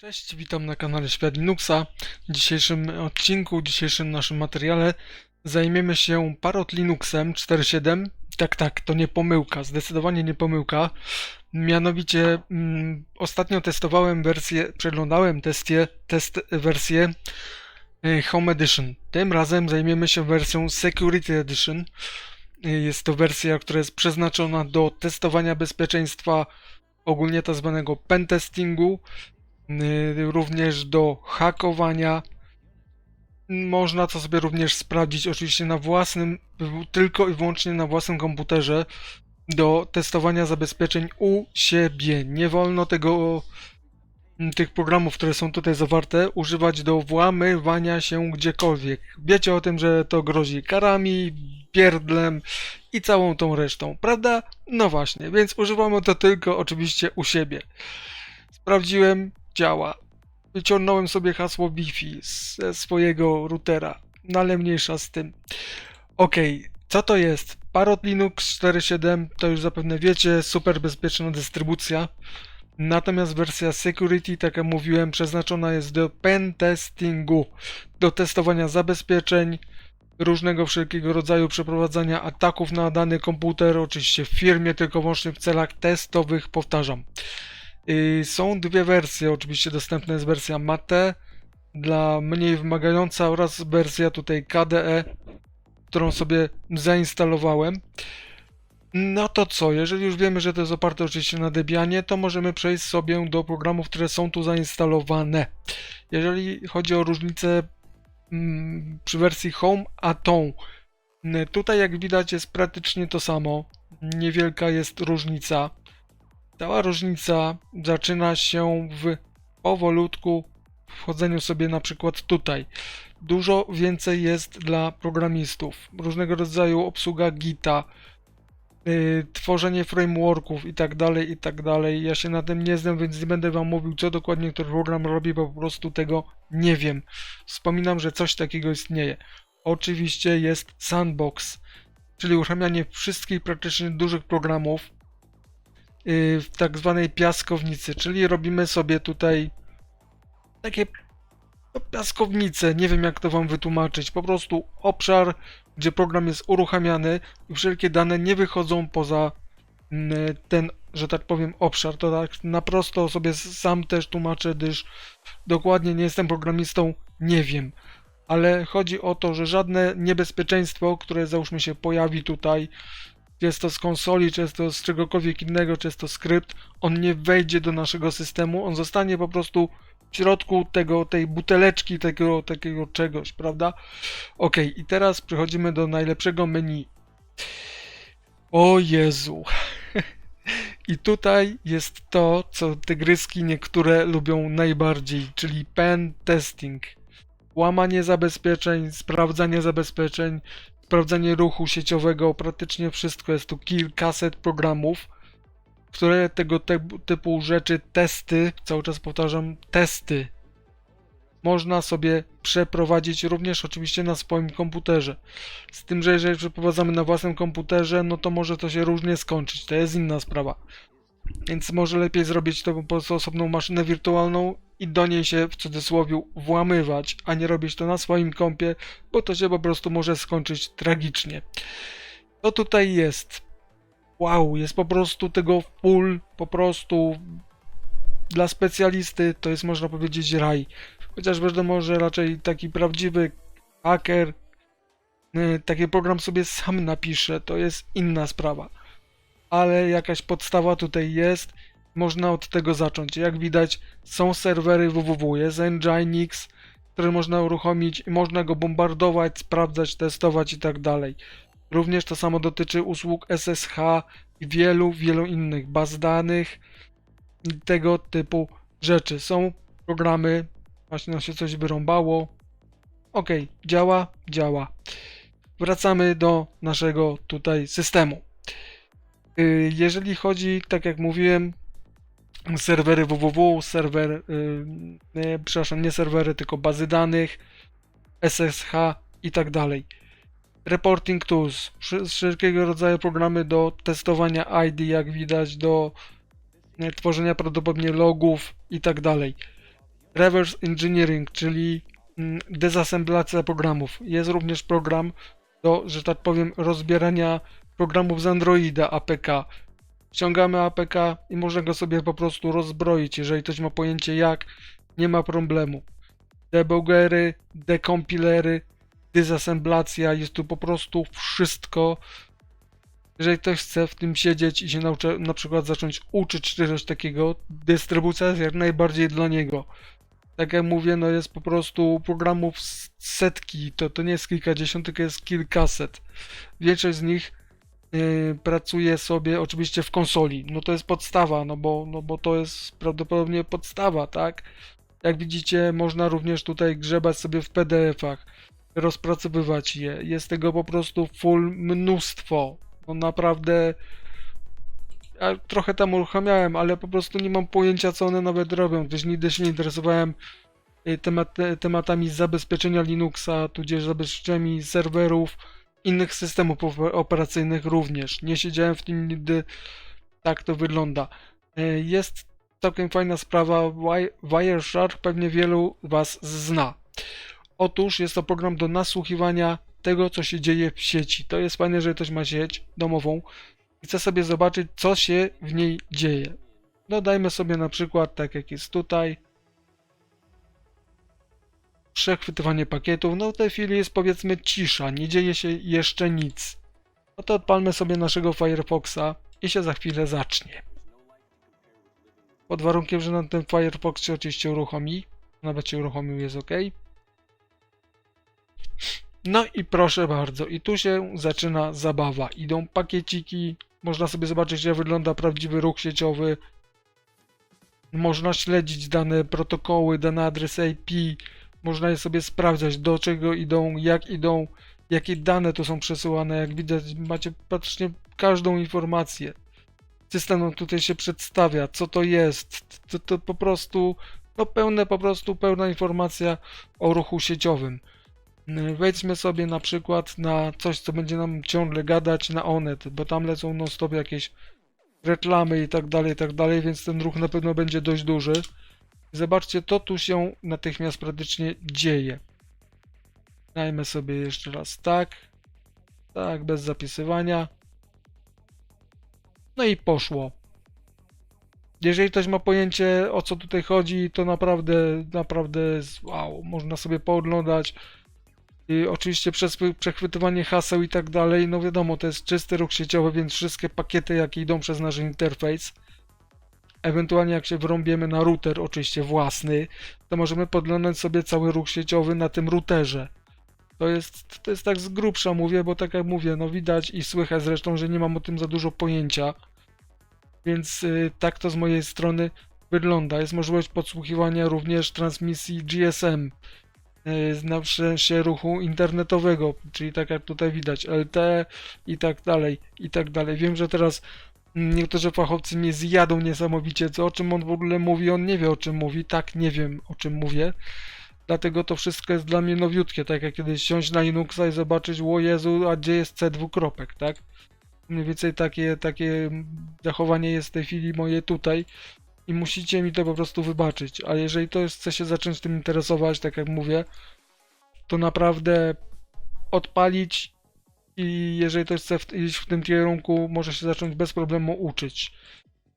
Cześć, witam na kanale Świat Linuxa. W dzisiejszym odcinku, w dzisiejszym naszym materiale zajmiemy się Parrot Linuxem 4.7. Tak, tak, to nie pomyłka, zdecydowanie nie pomyłka. Mianowicie mm, ostatnio testowałem wersję, przeglądałem testie, test wersję y, Home Edition. Tym razem zajmiemy się wersją Security Edition. Y, Jest to wersja, która jest przeznaczona do testowania bezpieczeństwa ogólnie tak zwanego pentestingu, również do hakowania. Można to sobie również sprawdzić oczywiście na własnym, tylko i wyłącznie na własnym komputerze do testowania zabezpieczeń u siebie. Nie wolno tego, tych programów, które są tutaj zawarte, używać do włamywania się gdziekolwiek. Wiecie o tym, że to grozi karami, pierdlem i całą tą resztą, prawda? No właśnie, więc używamy to tylko oczywiście u siebie. Sprawdziłem, działa. Wyciągnąłem sobie hasło Wi-Fi ze swojego routera, no ale mniejsza z tym. Okej, co to jest? Parrot Linux 4.7 to już zapewne wiecie, super bezpieczna dystrybucja. Natomiast wersja Security, tak jak mówiłem, przeznaczona jest do pen testingu, do testowania zabezpieczeń, różnego wszelkiego rodzaju przeprowadzania ataków na dany komputer, oczywiście w firmie, tylko wyłącznie w celach testowych, powtarzam. Yy, Są dwie wersje, oczywiście dostępna jest wersja Mate dla mniej wymagająca oraz wersja tutaj KDE, którą sobie zainstalowałem. No to co, jeżeli już wiemy, że to jest oparte oczywiście na Debianie, to możemy przejść sobie do programów, które są tu zainstalowane. Jeżeli chodzi o różnicę mm, przy wersji Home a tą, mm, tutaj jak widać jest praktycznie to samo. Niewielka jest różnica. Cała różnica zaczyna się w powolutku wchodzeniu sobie na przykład tutaj. Dużo więcej jest dla programistów. Różnego rodzaju obsługa Gita, yy, tworzenie frameworków i tak dalej, i tak. Ja się na tym nie znam, więc nie będę wam mówił, co dokładnie który program robi, bo po prostu tego nie wiem. Wspominam, że coś takiego istnieje. Oczywiście jest Sandbox, czyli uruchamianie wszystkich praktycznie dużych programów w tak zwanej piaskownicy, czyli robimy sobie tutaj takie no, piaskownice, nie wiem jak to wam wytłumaczyć, po prostu obszar, gdzie program jest uruchamiany i wszelkie dane nie wychodzą poza mm, ten, że tak powiem, obszar. To tak na prosto sobie sam też tłumaczę, gdyż dokładnie nie jestem programistą, nie wiem. Ale chodzi o to, że żadne niebezpieczeństwo, które załóżmy się pojawi tutaj, czy to z konsoli, czy to z czegokolwiek innego, czy to skrypt, on nie wejdzie do naszego systemu, on zostanie po prostu w środku tego, tej buteleczki, tego, takiego czegoś, prawda? Ok, i teraz przechodzimy do najlepszego menu. O Jezu. I tutaj jest to, co tygryski niektóre lubią najbardziej, czyli pen testing. Łamanie zabezpieczeń, sprawdzanie zabezpieczeń, sprawdzanie ruchu sieciowego, praktycznie wszystko. Jest tu kilkaset programów, które tego te, typu rzeczy, testy, cały czas powtarzam, testy, można sobie przeprowadzić również oczywiście na swoim komputerze. Z tym, że jeżeli przeprowadzamy na własnym komputerze, no to może to się różnie skończyć. To jest inna sprawa. Więc może lepiej zrobić to po prostu osobną maszynę wirtualną i do niej się w cudzysłowie włamywać, a nie robić to na swoim kompie, bo to się po prostu może skończyć tragicznie. Co tutaj jest? Wow, jest po prostu tego full, po prostu dla specjalisty to jest można powiedzieć raj. Chociaż wiadomo, że raczej taki prawdziwy haker y, taki program sobie sam napisze, to jest inna sprawa. Ale jakaś podstawa tutaj jest, można od tego zacząć. Jak widać, są serwery www, jest Nginx, które można uruchomić i można go bombardować, sprawdzać, testować i tak dalej. Również to samo dotyczy usług SSH i wielu, wielu innych baz danych i tego typu rzeczy. Są programy, właśnie nam się coś wyrąbało. Ok, działa, działa. Wracamy do naszego tutaj systemu. Y, Jeżeli chodzi, tak jak mówiłem, serwery www, serwer, y, y, przepraszam, nie serwery, tylko bazy danych, SSH i tak dalej. Reporting Tools, wszelkiego rodzaju programy do testowania ID, jak widać, do tworzenia prawdopodobnie logów i tak dalej. reverse engineering, czyli mm, dezassemblacja programów. Jest również program do, że tak powiem, rozbierania programów z Androida APK. Ściągamy APK i można go sobie po prostu rozbroić, jeżeli ktoś ma pojęcie jak, nie ma problemu. Debuggery, dekompilery, dezassemblacja, jest tu po prostu wszystko. Jeżeli ktoś chce w tym siedzieć i się nauczy, na przykład zacząć uczyć czegoś takiego, dystrybucja jest jak najbardziej dla niego. Tak jak mówię, no jest po prostu programów setki, to, to nie jest kilkadziesiąt, tylko jest kilkaset. Większość z nich pracuje sobie oczywiście w konsoli. No to jest podstawa, no bo, no bo to jest prawdopodobnie podstawa, tak? Jak widzicie, można również tutaj grzebać sobie w PDF-ach, rozpracowywać je. Jest tego po prostu full mnóstwo. No naprawdę. Ja trochę tam uruchamiałem, ale po prostu nie mam pojęcia, co one nawet robią, gdyż nigdy się nie interesowałem y, temat, tematami zabezpieczenia Linuxa, tudzież zabezpieczeniami serwerów, innych systemów ope- operacyjnych również. Nie siedziałem w tym nigdy, tak to wygląda. Y, Jest całkiem fajna sprawa, Wi- Wireshark pewnie wielu Was zna. Otóż jest to program do nasłuchiwania tego, co się dzieje w sieci. To jest fajne, że ktoś ma sieć domową i chce sobie zobaczyć, co się w niej dzieje. Dodajmy sobie na przykład, tak jak jest tutaj, przechwytywanie pakietów. No w tej chwili jest powiedzmy cisza, nie dzieje się jeszcze nic. No to odpalmy sobie naszego Firefoxa i się za chwilę zacznie. Pod warunkiem, że nam ten Firefox się oczywiście uruchomi. Nawet się uruchomił, jest ok. No i proszę bardzo, i tu się zaczyna zabawa. Idą pakieciki, można sobie zobaczyć jak wygląda prawdziwy ruch sieciowy. Można śledzić dane protokoły, dane adresy IP. Można je sobie sprawdzać, do czego idą, jak idą, jakie dane tu są przesyłane. Jak widać, macie praktycznie każdą informację. System tutaj się przedstawia, co to jest. To, to po prostu, no pełne, po prostu pełna informacja o ruchu sieciowym. Y, Wejdźmy sobie na przykład na coś, co będzie nam ciągle gadać na Onet, bo tam lecą non stop jakieś reklamy i tak dalej, i tak dalej, więc ten ruch na pewno będzie dość duży. Zobaczcie, to tu się natychmiast praktycznie dzieje. Dajmy sobie jeszcze raz tak. Tak, bez zapisywania. No i poszło. Jeżeli ktoś ma pojęcie o co tutaj chodzi, to naprawdę, naprawdę wow, można sobie pooglądać. I oczywiście przez przechwytywanie haseł i tak dalej, no wiadomo, to jest czysty ruch sieciowy, więc wszystkie pakiety, jakie idą przez nasz interfejs, ewentualnie jak się wrąbiemy na router, oczywiście własny, to możemy podglądać sobie cały ruch sieciowy na tym routerze. To jest, to jest tak z grubsza mówię, bo tak jak mówię, no widać i słychać zresztą, że nie mam o tym za dużo pojęcia. Więc y, tak to z mojej strony wygląda. Jest możliwość podsłuchiwania również transmisji GSM y, na się ruchu internetowego, czyli tak jak tutaj widać, LTE i tak dalej, i tak dalej. Wiem, że teraz niektórzy fachowcy mnie zjadą niesamowicie, co o czym on w ogóle mówi, on nie wie o czym mówi, tak nie wiem o czym mówię. Dlatego to wszystko jest dla mnie nowiutkie, tak jak kiedyś siąść na Linuxa i zobaczyć, o Jezu, a gdzie jest C dwukropek, tak? Mniej więcej takie, takie zachowanie jest w tej chwili moje tutaj i musicie mi to po prostu wybaczyć. A jeżeli to chce się zacząć tym interesować, tak jak mówię, to naprawdę odpalić i jeżeli ktoś chce iść w tym kierunku, może się zacząć bez problemu uczyć.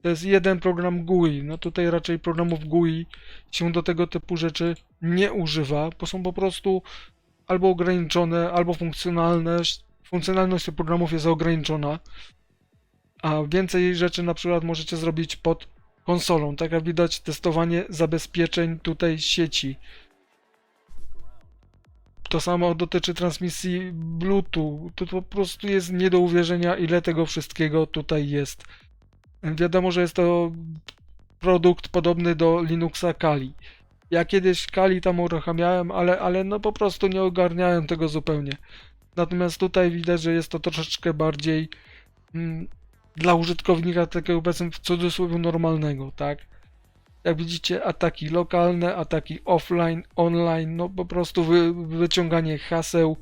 To jest jeden program GUI. No tutaj raczej programów GUI się do tego typu rzeczy nie używa, bo są po prostu albo ograniczone, albo funkcjonalność. Funkcjonalność tych programów jest ograniczona, a więcej rzeczy na przykład możecie zrobić pod konsolą. Tak jak widać, testowanie zabezpieczeń tutaj sieci. To samo dotyczy transmisji Bluetooth. To po prostu jest nie do uwierzenia, ile tego wszystkiego tutaj jest. Wiadomo, że jest to produkt podobny do Linuxa Kali. Ja kiedyś Kali tam uruchamiałem, ale, ale no po prostu nie ogarniałem tego zupełnie. Natomiast tutaj widać, że jest to troszeczkę bardziej mm, dla użytkownika takiego powiedzmy w cudzysłowie normalnego, tak? Jak widzicie, ataki lokalne, ataki offline, online, no po prostu wy, wyciąganie haseł.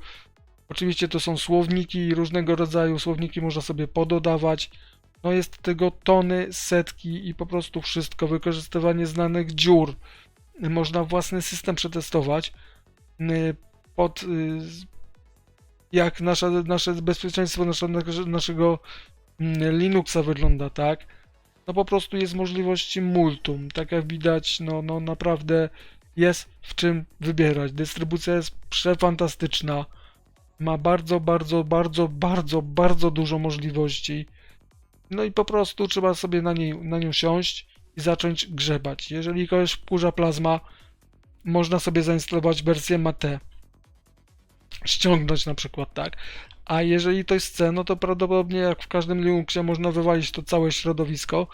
Oczywiście to są słowniki różnego rodzaju, słowniki można sobie pododawać. No jest tego tony, setki i po prostu wszystko. Wykorzystywanie znanych dziur. można własny system przetestować y, pod y, jak nasza, nasze bezpieczeństwo naszego, naszego mm, Linuxa wygląda, tak? No po prostu jest możliwość multum. Tak jak widać, no, no naprawdę jest w czym wybierać. Dystrybucja jest przefantastyczna. Ma bardzo, bardzo, bardzo, bardzo, bardzo dużo możliwości. No i po prostu trzeba sobie na, niej, na nią siąść i zacząć grzebać. Jeżeli kogoś wkurza plazma, można sobie zainstalować wersję Mate. Ściągnąć na przykład, tak? A jeżeli to jest C, no to prawdopodobnie jak w każdym Linuxie można wywalić to całe środowisko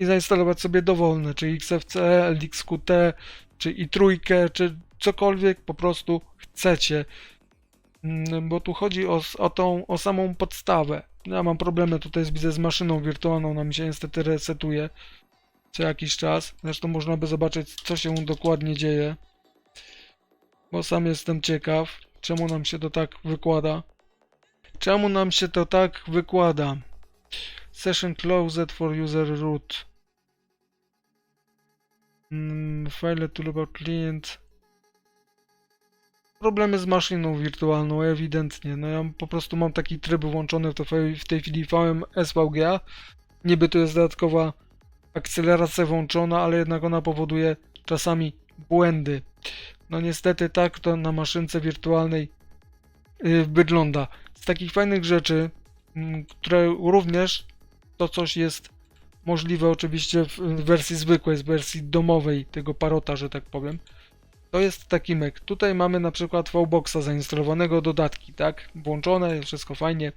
i zainstalować sobie dowolne, czy XFCE, LXQT, czy i trójkę, czy cokolwiek po prostu chcecie. Mm, Bo tu chodzi o, o tą, o samą podstawę. Ja mam problemy tutaj widzę z maszyną wirtualną, ona mi się niestety resetuje co jakiś czas. Zresztą można by zobaczyć, co się dokładnie dzieje. Bo sam jestem ciekaw, czemu nam się to tak wykłada. Czemu nam się to tak wykłada? Session closed for user root. Mm, file to about client. Problemy z maszyną wirtualną, ewidentnie. No ja po prostu mam taki tryb włączony w, to, w tej chwili VM SVGA. Niby to jest dodatkowa akceleracja włączona, ale jednak ona powoduje czasami błędy. No niestety tak to na maszynce wirtualnej yy, wygląda. Z takich fajnych rzeczy, mm, które również to coś jest możliwe oczywiście w wersji zwykłej, w wersji domowej tego parota, że tak powiem. To jest taki Mac. Tutaj mamy na przykład VBoxa zainstalowanego, dodatki, tak? Włączone, wszystko fajnie.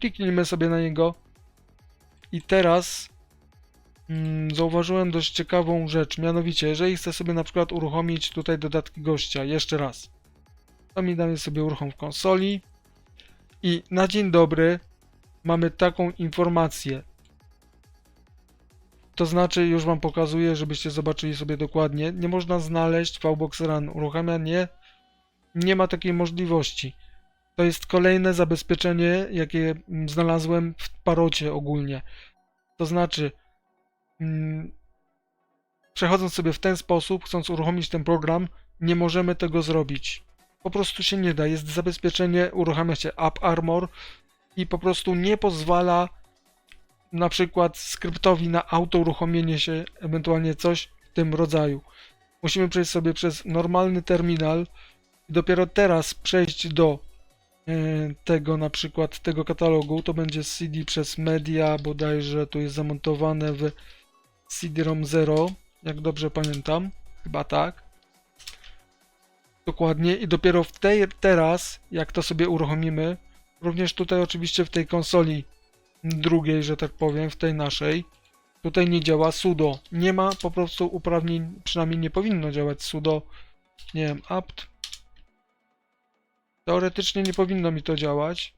Kliknijmy sobie na niego. I teraz mm, zauważyłem dość ciekawą rzecz. Mianowicie, jeżeli chcę sobie na przykład uruchomić tutaj dodatki gościa, jeszcze raz. To mi damy sobie uruchom w konsoli. I na dzień dobry mamy taką informację. To znaczy, już Wam pokazuję, żebyście zobaczyli sobie dokładnie. Nie można znaleźć VBox Run. Uruchamia nie. Nie ma takiej możliwości. To jest kolejne zabezpieczenie, jakie mm, znalazłem w parocie ogólnie. To znaczy, mm, przechodząc sobie w ten sposób, chcąc uruchomić ten program, nie możemy tego zrobić. Po prostu się nie da. Jest zabezpieczenie, uruchamia się App Armor i po prostu nie pozwala na przykład skryptowi na auto uruchomienie się, ewentualnie coś w tym rodzaju. Musimy przejść sobie przez normalny terminal i dopiero teraz przejść do e, tego na przykład tego katalogu. To będzie CD przez media, bodajże tu jest zamontowane w CD-ROM 0, jak dobrze pamiętam. Chyba tak. Dokładnie i dopiero w tej teraz, jak to sobie uruchomimy, również tutaj oczywiście w tej konsoli drugiej, że tak powiem, w tej naszej, tutaj nie działa sudo. Nie ma po prostu uprawnień, przynajmniej nie powinno działać sudo, nie wiem, apt. Teoretycznie nie powinno mi to działać,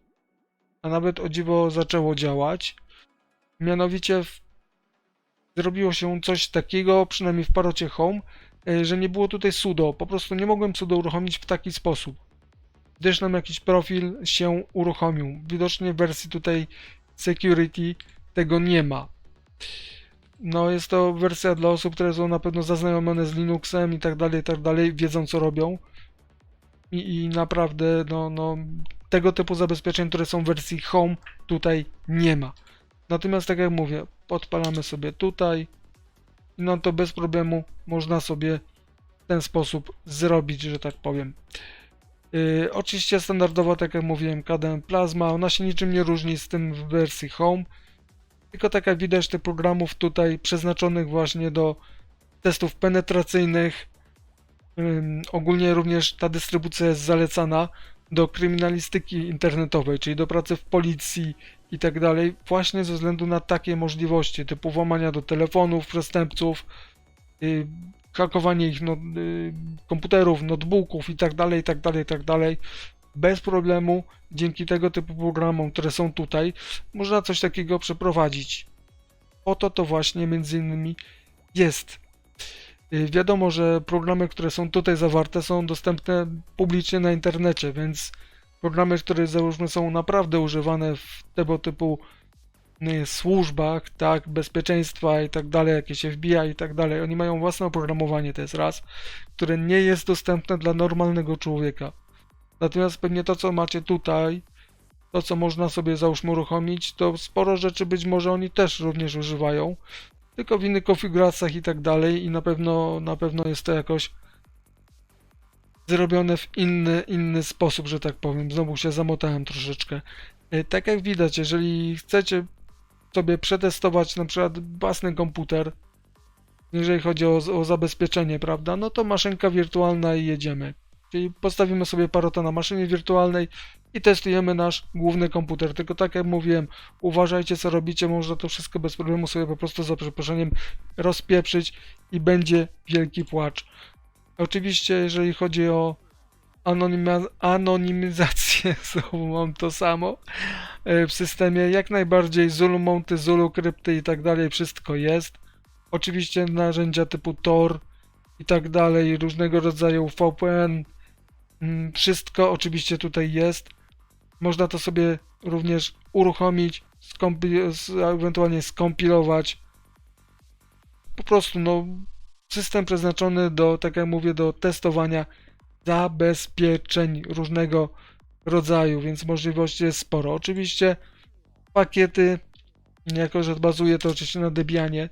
a nawet o dziwo zaczęło działać. Mianowicie w... zrobiło się coś takiego, przynajmniej w parocie home, że nie było tutaj sudo. Po prostu nie mogłem sudo uruchomić w taki sposób. Gdyż nam jakiś profil się uruchomił. Widocznie w wersji tutaj security tego nie ma. No jest to wersja dla osób, które są na pewno zaznajomione z Linuxem i tak dalej, i tak dalej, wiedzą co robią. I, i naprawdę, no, no, tego typu zabezpieczeń, które są w wersji Home, tutaj nie ma. Natomiast tak jak mówię, podpalamy sobie tutaj. No to bez problemu można sobie w ten sposób zrobić, że tak powiem. Yy, oczywiście standardowo, tak jak mówiłem, KDM Plasma, ona się niczym nie różni z tym w wersji Home, tylko tak jak widać tych programów tutaj przeznaczonych właśnie do testów penetracyjnych, yy, ogólnie również ta dystrybucja jest zalecana do kryminalistyki internetowej, czyli do pracy w policji i tak dalej, właśnie ze względu na takie możliwości, typu włamania do telefonów przestępców, yy, hakowanie ich no, y, komputerów, notebooków i tak dalej, i tak dalej, i tak dalej. Bez problemu, dzięki tego typu programom, które są tutaj, można coś takiego przeprowadzić. Po to to właśnie między innymi jest. Y, Wiadomo, że programy, które są tutaj zawarte, są dostępne publicznie na internecie, więc programy, które załóżmy są naprawdę używane w tego typu y, służbach, tak, bezpieczeństwa i tak dalej, jakieś FBI i tak dalej. Oni mają własne oprogramowanie, to jest raz, które nie jest dostępne dla normalnego człowieka. Natomiast pewnie to, co macie tutaj, to, co można sobie załóżmy uruchomić, to sporo rzeczy być może oni też również używają, tylko w innych konfiguracjach i tak dalej i na pewno, na pewno jest to jakoś zrobione w inny, inny sposób, że tak powiem. Znowu się zamotałem troszeczkę. E, Tak jak widać, jeżeli chcecie sobie przetestować na przykład własny komputer, jeżeli chodzi o, o zabezpieczenie, prawda, no to maszynka wirtualna i jedziemy. Czyli postawimy sobie parota na maszynie wirtualnej i testujemy nasz główny komputer. Tylko tak jak mówiłem, uważajcie co robicie, można to wszystko bez problemu sobie po prostu za przeproszeniem rozpieprzyć i będzie wielki płacz. Oczywiście, jeżeli chodzi o anonimizację, znowu mam to samo e, w systemie, jak najbardziej Zulu Monty, Zulu Krypty i tak dalej, wszystko jest. Oczywiście narzędzia typu Tor i tak dalej, różnego rodzaju VPN, mm, wszystko oczywiście tutaj jest. Można to sobie również uruchomić, skompi- ewentualnie skompilować. Po prostu, no, system przeznaczony do, tak jak mówię, do testowania zabezpieczeń różnego rodzaju, więc możliwości jest sporo. Oczywiście pakiety, jako że bazuje to oczywiście na Debianie,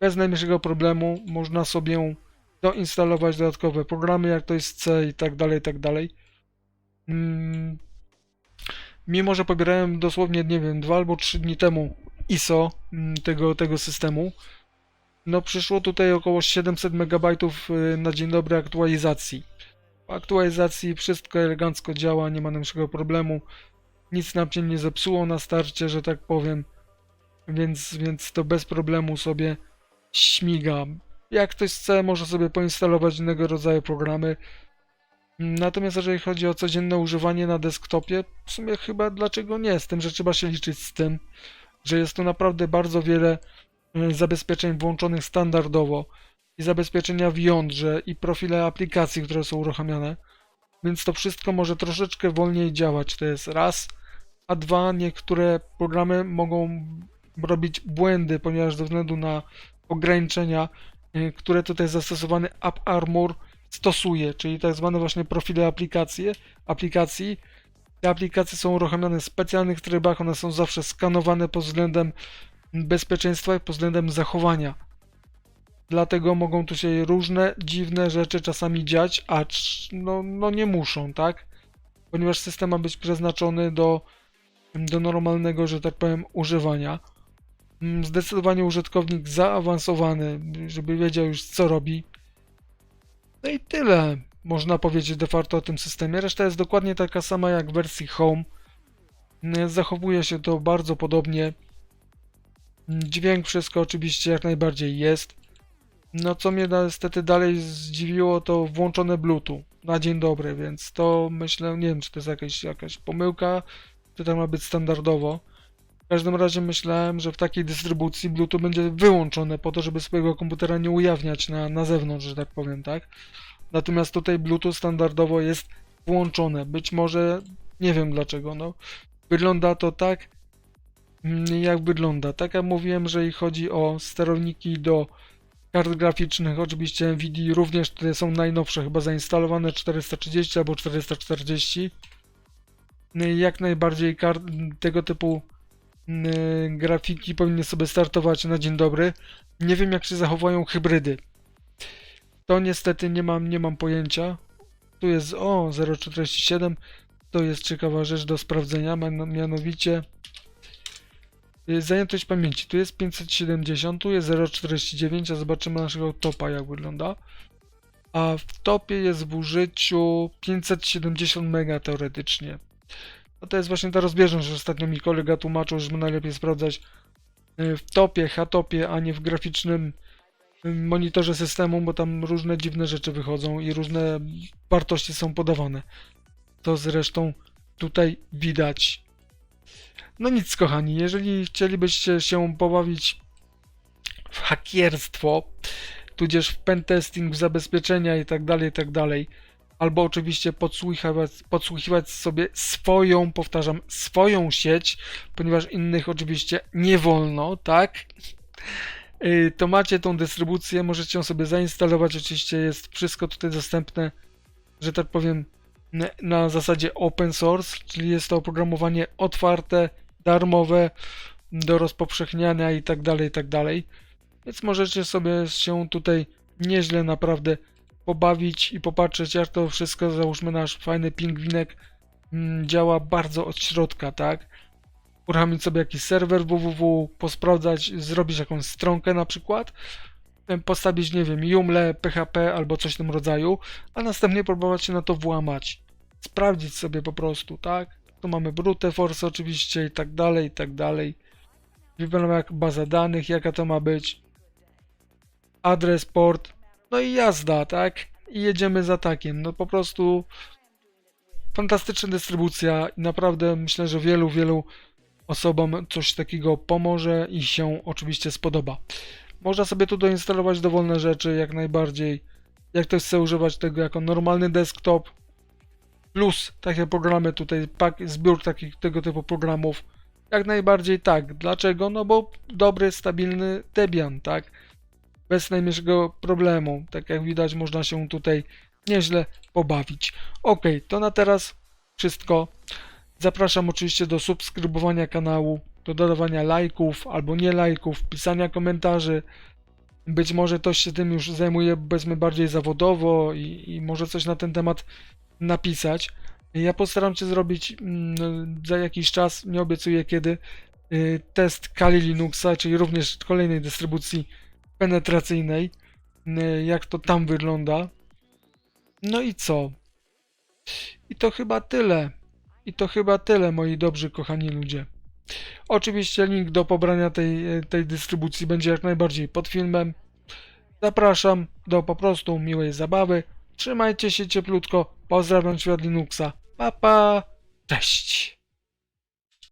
bez najmniejszego problemu można sobie doinstalować dodatkowe programy, jak to jest C i tak dalej, i tak dalej. Mm, Mimo, że pobierałem dosłownie, nie wiem, dwa albo trzy dni temu ISO mm, tego, tego systemu, no przyszło tutaj około 700 MB na dzień dobry aktualizacji. Po aktualizacji wszystko elegancko działa, nie ma najmniejszego problemu. Nic nam się nie zepsuło na starcie, że tak powiem. Więc, więc to bez problemu sobie śmiga. Jak ktoś chce, może sobie poinstalować innego rodzaju programy. Natomiast jeżeli chodzi o codzienne używanie na desktopie, w sumie chyba dlaczego nie? Z tym, że trzeba się liczyć z tym, że jest tu naprawdę bardzo wiele y, zabezpieczeń włączonych standardowo i zabezpieczenia w jądrze i profile aplikacji, które są uruchamiane. Więc to wszystko może troszeczkę wolniej działać. To jest raz. A dwa, niektóre programy mogą robić błędy, ponieważ ze względu na ograniczenia, y, które tutaj zastosowany AppArmor stosuje, czyli tak zwane właśnie profile aplikacje, aplikacji. Te aplikacje są uruchamiane w specjalnych trybach, one są zawsze skanowane pod względem bezpieczeństwa pod względem zachowania. Dlatego mogą tu się różne dziwne rzeczy czasami dziać, acz no, no nie muszą, tak? Ponieważ system ma być przeznaczony do, do normalnego, że tak powiem, używania. Mm, Zdecydowanie użytkownik zaawansowany, żeby wiedział już co robi. No i tyle można powiedzieć de facto o tym systemie. Reszta jest dokładnie taka sama jak w wersji Home. Zachowuje się to bardzo podobnie. Dźwięk, wszystko oczywiście jak najbardziej jest. No co mnie niestety dalej zdziwiło, to włączone Bluetooth na dzień dobry, więc to myślę, nie wiem czy to jest jakaś, jakaś pomyłka, czy to ma być standardowo. W każdym razie myślałem, że w takiej dystrybucji Bluetooth będzie wyłączone po to, żeby swojego komputera nie ujawniać na, na zewnątrz, że tak powiem, tak? Natomiast tutaj Bluetooth standardowo jest włączone. Być może, nie wiem dlaczego, no. Wygląda to tak, jak wygląda. Tak jak mówiłem, że jeśli chodzi o sterowniki do kart graficznych, oczywiście NVIDIA również tutaj są najnowsze, chyba zainstalowane 430 albo 440. No Jak najbardziej tego typu mm, grafiki powinny sobie startować na dzień dobry. Nie wiem jak się zachowają hybrydy. To niestety nie mam, nie mam pojęcia. Tu jest o 047. To jest ciekawa rzecz do sprawdzenia, miano- mianowicie zajętość pamięci. Tu jest 570, tu jest 049, a zobaczymy naszego topa jak wygląda. A w topie jest w użyciu 570 MB teoretycznie. No to jest właśnie ta rozbieżność, że ostatnio mi kolega tłumaczył, że najlepiej sprawdzać y, w topie, H-topie, a nie w graficznym y, monitorze systemu, bo tam różne dziwne rzeczy wychodzą i różne wartości są podawane. To zresztą tutaj widać. No nic, kochani, jeżeli chcielibyście się pobawić w hakierstwo, tudzież w pentesting, w zabezpieczenia i tak dalej, i tak dalej, albo oczywiście podsłuchiwać, podsłuchiwać sobie swoją, powtarzam, swoją sieć, ponieważ innych oczywiście nie wolno, tak? Y, To macie tą dystrybucję, możecie ją sobie zainstalować, oczywiście jest wszystko tutaj dostępne, że tak powiem, na- zasadzie open source, czyli jest to oprogramowanie otwarte, darmowe, do rozpowszechniania i tak dalej, i tak dalej. Więc możecie sobie się tutaj nieźle naprawdę pobawić i popatrzeć, jak to wszystko, załóżmy nasz fajny pingwinek mm, działa bardzo od środka, tak? Uruchomić sobie jakiś serwer www, posprawdzać, zrobić jakąś stronkę na przykład, postawić, nie wiem, Joomla, PHP albo coś w tym rodzaju, a następnie próbować się na to włamać. Sprawdzić sobie po prostu, tak? Tu mamy brute force oczywiście i tak dalej, i tak dalej. Wygląda jak baza danych, jaka to ma być. Adres, port, no i jazda, tak? I jedziemy za takiem. No po prostu fantastyczna dystrybucja i naprawdę myślę, że wielu, wielu osobom coś takiego pomoże i się oczywiście spodoba. Można sobie tu doinstalować dowolne rzeczy, jak najbardziej. Jak ktoś chce używać tego jako normalny desktop, plus takie programy tutaj, pak, zbiór takich tego typu programów, jak najbardziej tak. Dlaczego? No bo dobry, stabilny Debian, tak? Bez najmniejszego problemu. Tak jak widać, można się tutaj nieźle pobawić. Ok, to na teraz wszystko. Zapraszam oczywiście do subskrybowania kanału, do dodawania lajków albo nie lajków, pisania komentarzy. Być może ktoś się tym już zajmuje, powiedzmy, bardziej zawodowo i, i może coś na ten temat napisać. Ja postaram się zrobić mm, za jakiś czas, nie obiecuję kiedy, y, test Kali Linuxa, czyli również kolejnej dystrybucji penetracyjnej, y, jak to tam wygląda. No i co? I to chyba tyle. I to chyba tyle, moi dobrzy, kochani ludzie. Oczywiście link do pobrania tej, tej dystrybucji będzie jak najbardziej pod filmem. Zapraszam do po prostu miłej zabawy. Trzymajcie się cieplutko. Pozdrawiam świat Linuxa. Pa pa. Cześć.